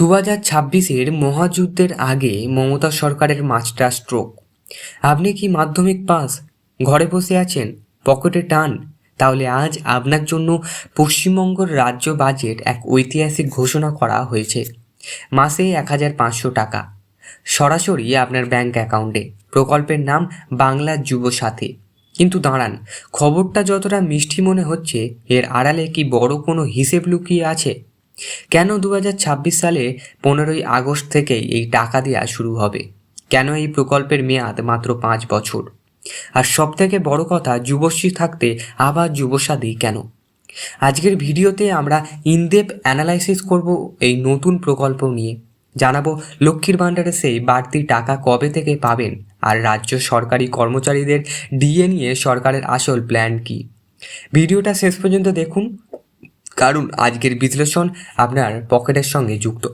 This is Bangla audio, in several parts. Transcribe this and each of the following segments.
দু হাজার ছাব্বিশের মহাযুদ্ধের আগে মমতা সরকারের মাস্টার স্ট্রোক। আপনি কি মাধ্যমিক পাস? ঘরে বসে আছেন? পকেটে টান? তাহলে আজ আপনার জন্য পশ্চিমবঙ্গের রাজ্য বাজেট এক ঐতিহাসিক ঘোষণা করা হয়েছে। মাসে এক হাজার পাঁচশো টাকা। সরাসরি আপনার ব্যাংক অ্যাকাউন্টে। প্রকল্পের নাম বাংলা যুব সাথী। কিন্তু দাঁড়ান, খবরটা যতটা মিষ্টি মনে হচ্ছে, এর আড়ালে কি বড় কোনো হিসেব লুকিয়ে আছে? কেন দু হাজার ছাব্বিশ সালে পনেরোই আগস্ট থেকেই এই টাকা দেওয়া শুরু হবে? কেন এই প্রকল্পের মেয়াদ মাত্র পাঁচ বছর? আর সব থেকে বড় কথা, যুবশ্রী থাকতে আবার যুবসাদী কেন? আজকের ভিডিওতে আমরা ইনডেপ অ্যানালাইসিস করব এই নতুন প্রকল্প নিয়ে। জানাব লক্ষ্মীর ভাণ্ডারে সেই বাড়তি টাকা কবে থেকে পাবেন আর রাজ্য সরকারি কর্মচারীদের ডিএ নিয়ে সরকারের আসল প্ল্যান কি? ভিডিওটা শেষ পর্যন্ত দেখুন। কারণ আজকের বিশ্লেষণ আপনার পকেটের সঙ্গে যুক্ত।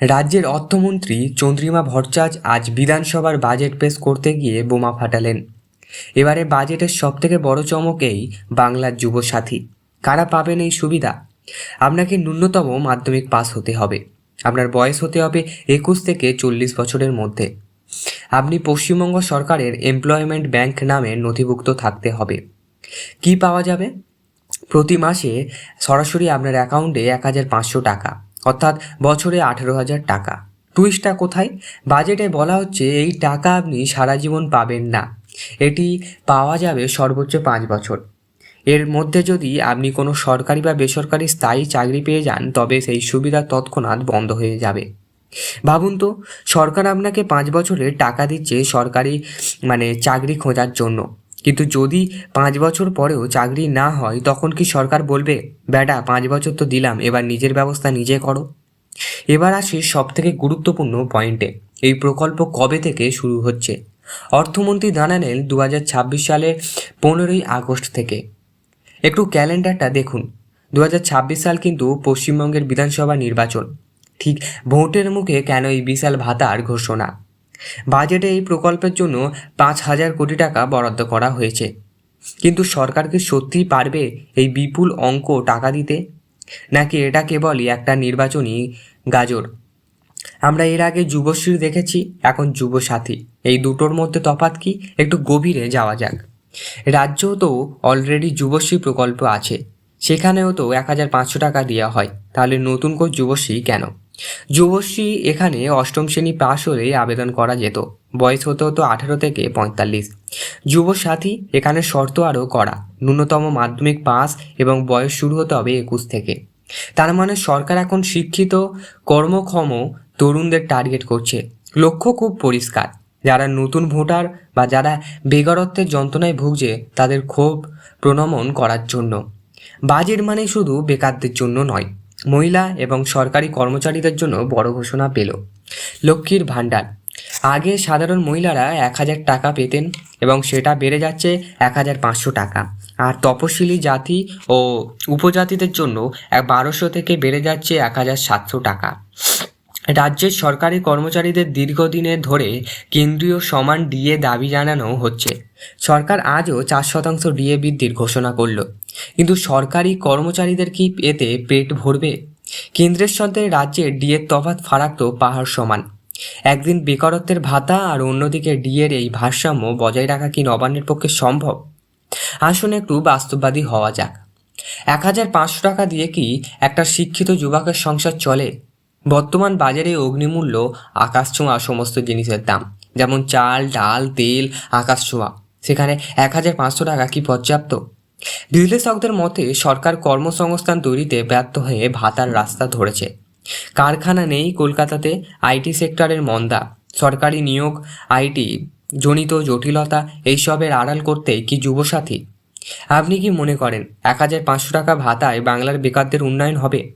রাজ্যের অর্থমন্ত্রী চন্দ্রিমা ভট্টাচার্য আজ বিধানসভার বাজেট পেশ করতে গিয়ে বোমা ফাটালেন। এবারে বাজেটের সবথেকে বড় চমক এই বাংলার যুবসাথী। কারা পাবেন এই সুবিধা? আপনাকে ন্যূনতম মাধ্যমিক পাস হতে হবে। আপনার বয়স হতে হবে একুশ থেকে চল্লিশ বছরের মধ্যে। আপনি পশ্চিমবঙ্গ সরকারের এমপ্লয়মেন্ট ব্যাংক নামে নথিভুক্ত থাকতে হবে। কি পাওয়া যাবে? প্রতি মাসে সরাসরি আপনার অ্যাকাউন্টে এক হাজার পাঁচশো টাকা, অর্থাৎ বছরে আঠেরো হাজার টাকা। টুইস্টটা কোথায়? বাজেটে বলা হচ্ছে এই টাকা আপনি সারা জীবন পাবেন না। এটি পাওয়া যাবে সর্বোচ্চ পাঁচ বছর। এর মধ্যে যদি আপনি কোনো সরকারি বা বেসরকারি স্থায়ী চাকরি পেয়ে যান, তবে সেই সুবিধা তৎক্ষণাৎ বন্ধ হয়ে যাবে। ভাবুন তো, সরকার আপনাকে পাঁচ বছরের টাকা দিচ্ছে সরকারি মানে চাকরি খোঁজার জন্য। কিন্তু যদি পাঁচ বছর পরেও চাকরি না হয়, তখন কি সরকার বলবে, বেটা, পাঁচ বছর তো দিলাম, এবার নিজের ব্যবস্থা নিজে করো এবার আসি সব থেকে গুরুত্বপূর্ণ পয়েন্টে এই প্রকল্প কবে থেকে শুরু হচ্ছে? অর্থমন্ত্রী জানালেন দু হাজার ছাব্বিশ সালের পনেরোই আগস্ট থেকে। একটু ক্যালেন্ডারটা দেখুন। দু হাজার ছাব্বিশ সাল কিন্তু পশ্চিমবঙ্গের বিধানসভা নির্বাচন। ঠিক ভোটের মুখে কেন এই বিশাল ভাতার ঘোষণা? বাজেটে এই প্রকল্পের জন্য পাঁচ হাজার কোটি টাকা বরাদ্দ করা হয়েছে। কিন্তু সরকার কি সত্যিই পারবে এই বিপুল অঙ্ক টাকা দিতে? নাকি এটা কেবলই একটা নির্বাচনী গাজর? আমরা এর আগে যুবশ্রী দেখেছি, এখন যুবসাথী। এই দুটোর মধ্যে তফাৎ কি? একটু গভীরে যাওয়া যাক। রাজ্যও তো অলরেডি যুবশ্রী প্রকল্প আছে। সেখানেও তো এক হাজার পাঁচশো টাকা দেওয়া হয়। তাহলে নতুন করে যুবশ্রী কেন? যুবশ্রী এখানে অষ্টম শ্রেণি পাশ হলে আবেদন করা যেত। বয়স হতে হতো আঠেরো থেকে পঁয়তাল্লিশ। যুবসাথী, এখানে শর্ত আরও করা ন্যূনতম মাধ্যমিক পাস এবং বয়স শুরু হতে হবে একুশ থেকে। তার মানে সরকার এখন শিক্ষিত, কর্মক্ষম তরুণদের টার্গেট করছে। লক্ষ্য খুব পরিষ্কার। যারা নতুন ভোটার বা যারা বেকারত্বের যন্ত্রণায় ভুগছে, তাদের ক্ষোভ প্রণমন করার জন্য। বাজেট মানে শুধু বেকারদের জন্য নয়। মহিলা এবং সরকারি কর্মচারীদের জন্য বড় ঘোষণা পেল। লক্ষ্মীর ভাণ্ডার। আগে সাধারণ মহিলারা এক হাজার টাকা পেতেন এবং সেটা বেড়ে যাচ্ছে এক হাজার পাঁচশো টাকা। আর তপশিলি জাতি ও উপজাতিদের জন্য বারোশো থেকে বেড়ে যাচ্ছে এক হাজার সাতশো টাকা। রাজ্যের সরকারি কর্মচারীদের দীর্ঘদিনের ধরে কেন্দ্রীয় সমান ডিএ দাবি জানানো হচ্ছে। সরকার আজও চার শতাংশ ডিএ বৃদ্ধির ঘোষণা করল। কিন্তু সরকারি কর্মচারীদের কি এতে পেট ভরবে? কেন্দ্রের সাথে রাজ্যের ডিএর তফাৎ ফারাক তো পাহাড় সমান। একদিন বেকারত্বের ভাতা আর অন্যদিকে ডিএর এই ভারসাম্য বজায় রাখা কি নবান্নের পক্ষে সম্ভব? আসুন একটু বাস্তববাদী হওয়া যাক। এক হাজার পাঁচশো টাকা দিয়ে কি একটা শিক্ষিত যুবকের সংসার চলে? বর্তমান বাজারে অগ্নিমূল্য, আকাশ ছোঁয়া, সমস্ত জিনিসের দাম, যেমন চাল, ডাল, তেল, আকাশ ছোঁয়া। সেখানে এক হাজার পাঁচশো টাকা কি পর্যাপ্ত? বিশ্লেষকদের মতে, সরকার কর্মসংস্থান তৈরিতে ব্যর্থ হয়ে ভাতার রাস্তা ধরেছে। কারখানা নেই কলকাতাতে, আইটি সেক্টরের মন্দা। সরকারি নিয়োগ, আইটি, জনিত জটিলতা, এইসবের আড়াল করতে কি যুবসাথী? আপনি কি মনে করেন, এক হাজার পাঁচশো টাকা ভাতায় বাংলার বেকারদের উন্নয়ন হবে?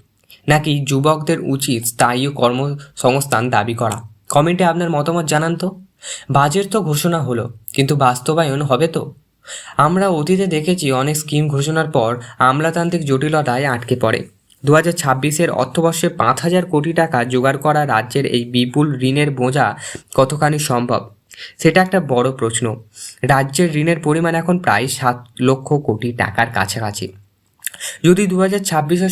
নাকি যুবকদের উচিত স্থায়ী কর্মসংস্থান দাবি করা? কমেন্টে আপনার মতামত জানান তো। বাজেট তো ঘোষণা হলো, কিন্তু বাস্তবায়ন হবে তো? আমরা অতীতে দেখেছি অনেক স্কিম ঘোষণার পর আমলাতান্ত্রিক জটিলতায় আটকে পড়ে। দু হাজার ছাব্বিশের অর্থবর্ষে পাঁচ হাজার কোটি টাকা জোগাড় করা রাজ্যের এই বিপুল ঋণের বোঝা কতখানি সম্ভব? সেটা একটা বড় প্রশ্ন। রাজ্যের ঋণের পরিমাণ এখন প্রায় সাত লক্ষ কোটি টাকার কাছাকাছি। যদি দু হাজার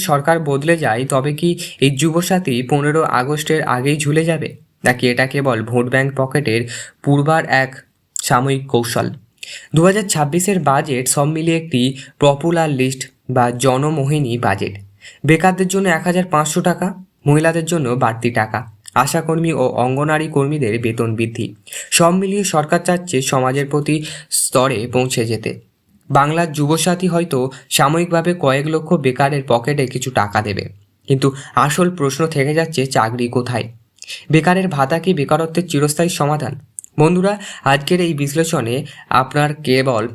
সরকার বদলে যায়, তবে কি এই যুবসাথী পনেরো আগস্টের আগেই ঝুলে যাবে? নাকি এটা কেবল ভোট ব্যাংক পকেটের পূর্বার এক সাময়িক কৌশল? দু হাজার ছাব্বিশের বাজেট সব মিলিয়ে একটি পপুলার লিস্ট বা জনমোহিনী বাজেট। বেকারদের জন্য এক হাজার পাঁচশো টাকা, মহিলাদের জন্য বাড়তি টাকা। আশাকর্মী ও অঙ্গনারী কর্মীদের বেতন বৃদ্ধি। সব মিলিয়ে সরকার চাচ্ছে সমাজের প্রতি স্তরে পৌঁছে যেতে। বাংলার যুবসাথী হয়তো সাময়িকভাবে কয়েক লক্ষ বেকারের পকেটে কিছু টাকা দেবে। কিন্তু আসল প্রশ্ন থেকে যাচ্ছে চাকরি কোথায়? বেকারের ভাতা কি বেকারত্বের চিরস্থায়ী সমাধান? বন্ধুরা, আজকের এই বিশ্লেষণে আপনার কেবল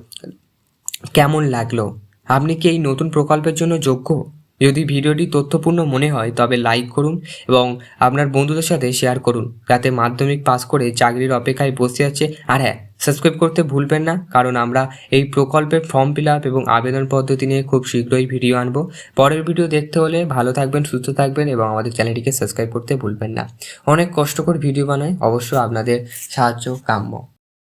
কেমন লাগল? আপনি কি এই নতুন প্রকল্পের জন্য যোগ্য? যদি ভিডিওটি তথ্যপূর্ণ মনে হয়, তবে লাইক করুন এবং আপনার বন্ধুদের সাথে শেয়ার করুন। যাতে মাধ্যমিক পাস করে চাকরির অপেক্ষায় বসে আছে। আর হ্যাঁ সাবস্ক্রাইব করতে ভুলবেন না, কারণ আমরা এই প্রকল্পের ফর্ম ফিল আপ এবং আবেদন পদ্ধতি নিয়ে খুব শীঘ্রই ভিডিও আনব। পরের ভিডিও দেখতে হলে ভালো থাকবেন, সুস্থ থাকবেন এবং আমাদের চ্যানেলটিকে সাবস্ক্রাইব করতে ভুলবেন না। অনেক কষ্টকর ভিডিও বানায় অবশ্য আপনাদের সাহায্য কাম্য।